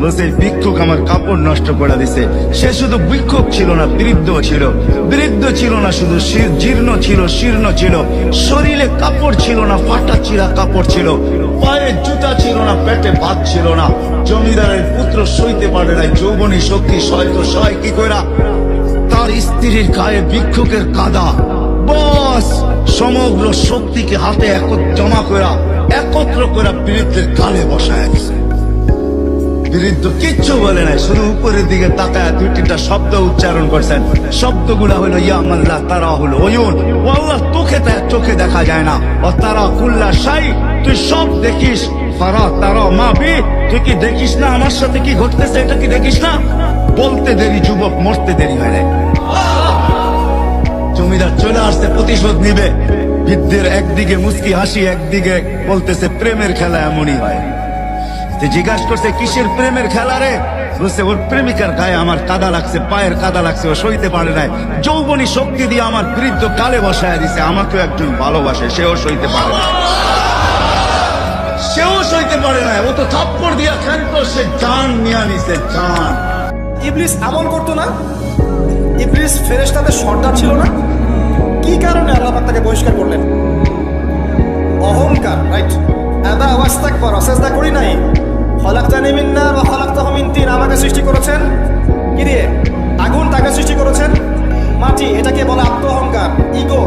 বলছে ভিক্ষুক আমার কাপড় নষ্ট করে দিছে। সে শুধু ভিক্ষুক ছিল না, বৃদ্ধ ছিল। বৃদ্ধ ছিল না, শুধু জীর্ণ ছিল, শীর্ণ ছিল। শরীরে কাপড় ছিল না, ফাটা চিরা কাপড় ছিল। পায়ে জুতা ছিল না, পেটে ভাত ছিল না। জমিদারের পুত্র সইতে পারে না যৌবনী শক্তি সয় তো সয়, কি কইরা? তার স্ত্রীর গায়ে ভিক্ষুকের কাদা। বস, সমগ্র শক্তিকে হাতে এক জমা করা একত্র করা বীরত্বের কালে বসায় বৃদ্ধ কিচ্ছু বলে নাই। শুধু উপরের দিকে তাকায় দুই তিনটা শব্দ উচ্চারণ করছেন শব্দগুলা হলো ইয়ামাল্লাহ তারা হলো ওয়ুন ও আল্লাহ, তোকে তা চোখে দেখা যায় না। ও তারা কুল্লা সাই তুই সব দেখিস। ফারা তারা মা বি, তুই কি দেখিস না? আমার সাথে কি ঘটতেছে? এটা কি দেখিস না? বলতে দেরি, যুবক মরতে দেরি হয় নাই। জমিদার চলে আসছে, প্রতিশোধ নিবে। বৃদ্ধের একদিকে মুস্কি হাসি, একদিকে বলতেছে, প্রেমের খেলা এমনই হয়। জিজ্ঞাসা করছে, কিসের প্রেমের খেলা রে? বলছে, ওর প্রেমিকার গায়ে আমার কাদা লাগছে, পায়ের কাদা লাগছে, ও সইতে পারে নাই। যৌবনী শক্তি দিয়ে আমার বৃদ্ধ কালে বসায় দিছে, আমাকেও একজন ভালোবাসে, সেও সইতে পারে না সেও সইতে পারে না ও তো থাপ্পড় দিয়া খেলতো, সে জান নিয়ে নিছে, জান। ইবলিস আমল করতো না? ইবলিস ফেরেশতাদের সর্দার ছিল না? কি কারণে আল্লাহ তাকে বহিষ্কার করলেন? অহংকার রাইট আদা ওয়াস্তাক পর অসেজদা করি নাই। খলাকতানি মিন নার ওয়া খলাকতাহু মিন তিন আমাকে সৃষ্টি করেছেন। কি দিয়ে? আগুন তাকে সৃষ্টি করেছেন? মাটি, এটাকে বলে আত্ম অহংকার ইগো।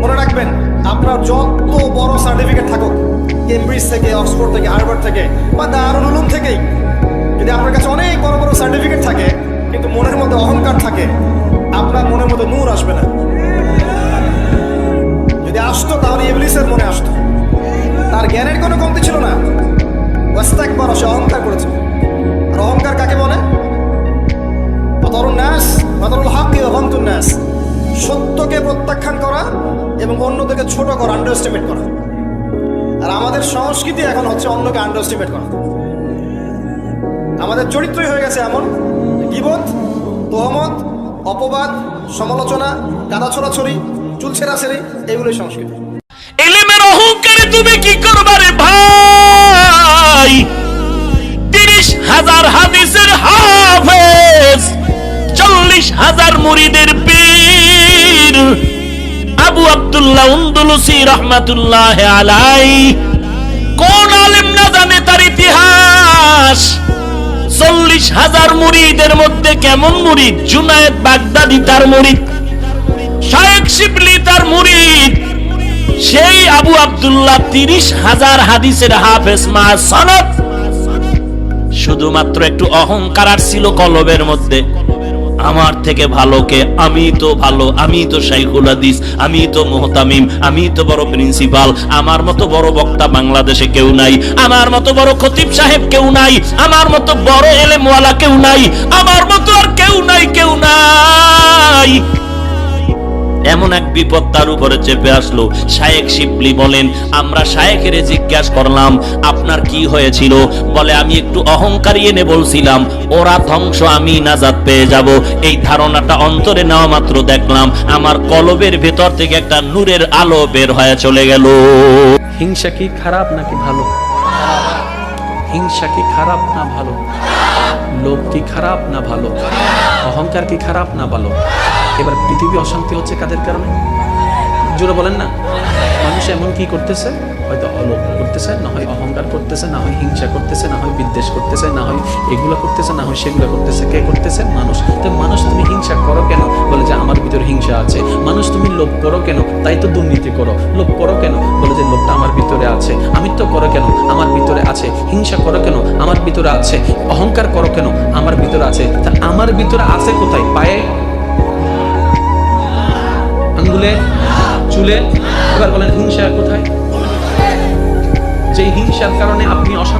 মনে রাখবেন, আপনার যত বড় সার্টিফিকেট থাকুক, কেমব্রিজ থেকে, অক্সফোর্ড থেকে, হার্ভার্ড থেকে, বা দারুল উলুম থেকেই, যদি আপনার কাছে অনেক বড় বড় সার্টিফিকেট থাকে, কিন্তু মনের মধ্যে অহংকার থাকে, আপনার মনের মধ্যে নূর আসবে না। যদি আসতো, তাহলে ইবলিসের মনে আসতো। তার জ্ঞানের কোনো কমতি ছিল না। ওয়াস্তাক বড় সে অহংকার করেছে আর অহংকার কাকে বলে? সত্যকে প্রত্যাখ্যান করা এবং অন্যদেরকে ছোট করা আন্ডার এস্টিমেট করা। আর আমাদের সংস্কৃতি এখন হচ্ছে অন্যকে আন্ডার এস্টিমেট করা। আমাদের চরিত্রই হয়ে গেছে এমন। গিবত, তোহমত, অপবাদ, সমালোচনা কাদা ছোড়াছড়ি চুল ছেঁড়াছেড়ি এগুলোই সংস্কৃতি। এলেমের অহংকারে তুমি কি করবারে ভাই? তিরিশ হাজার হাদিসের হাফেজ, চল্লিশ হাজার মুরিদের পীর। আবু আব্দুল্লাহ উন্দুলুসি রহমাতুল্লাহ আলাই, কোন আলেম না জানে তার ইতিহাস? চল্লিশ হাজার মুরিদের মধ্যে কেমন মুরিদ? জুনায়েদ বাগদাদি তার মুরিদ শায়েক শিবলি তার মুরিদ সেই আবু আব্দুল্লাহ তিরিশ হাজার হাদিসের হাফেজ মা সনদ। শুধুমাত্র একটু অহংকার আর ছিল কলবের মধ্যে। আমার থেকে ভালো কে? আমি তো ভালো, আমি তো শাইখুল হাদিস, আমি তো মোহতামিম, আমি তো বড় প্রিন্সিপাল। আমার মতো বড় বক্তা বাংলাদেশে কেউ নাই। আমার মতো বড় খতিব সাহেব কেউ নাই। আমার মতো বড় এলেমওয়ালা কেউ নাই। আমার মতো আর কেউ নাই কেউ নাই। এমন এক বিপদ তার উপরে চেপে আসলো। শায়েক শিবলি বলেন, আমরা শায়েকের জিজ্ঞাসা করলাম, আপনার কি হয়েছিল? বলে, আমি একটু অহংকারী এনে বলছিলাম, ওরা ধ্বংস, আমি নাজাত পেয়ে যাব। এই ধারণাটা অন্তরে নেওয়া মাত্র দেখলাম, আমার কলবের ভেতর থেকে একটা নূরের আলো বের হয়ে চলে গেল। হিংসা কি খারাপ নাকি ভালো? হিংসা কি খারাপ না ভালো? লোভ কি খারাপ না ভালো? অহংকার কি খারাপ না ভালো? এবার পৃথিবী অশান্তি হচ্ছে কাদের কারণে? জোরে বলেন না। মানুষ এমন কি করতেছে? হয়তো অলোভ করতেছে, না হয় অহংকার করতেছে, না হয় হিংসা করতেছে, না হয় বিদ্বেষ করতেছে, না হয় এগুলো করতেছে, না হয় সেগুলো করতেছে। কে করতেছে? মানুষ। তো মানুষ তুমি হিংসা করো কেন? বলে যে আমার ভিতরে হিংসা আছে। মানুষ তুমি লোভ করো কেন? তাই তো দুর্নীতি করো। লোভ করো কেন? বলে যে লোভটা আমার ভিতরে আছে। আমি তো করো কেন? আমার ভিতরে আছে। হিংসা করো কেন? আমার ভিতরে আছে। অহংকার করো কেন? আমার ভিতরে আছে। তা আমার ভিতরে আছে কোথায়? পায়ে? আঙ্গুলে চুলে। এবার বলেন হিংসা কোথায়? যে হিংসার কারণে আপনি অশান্তি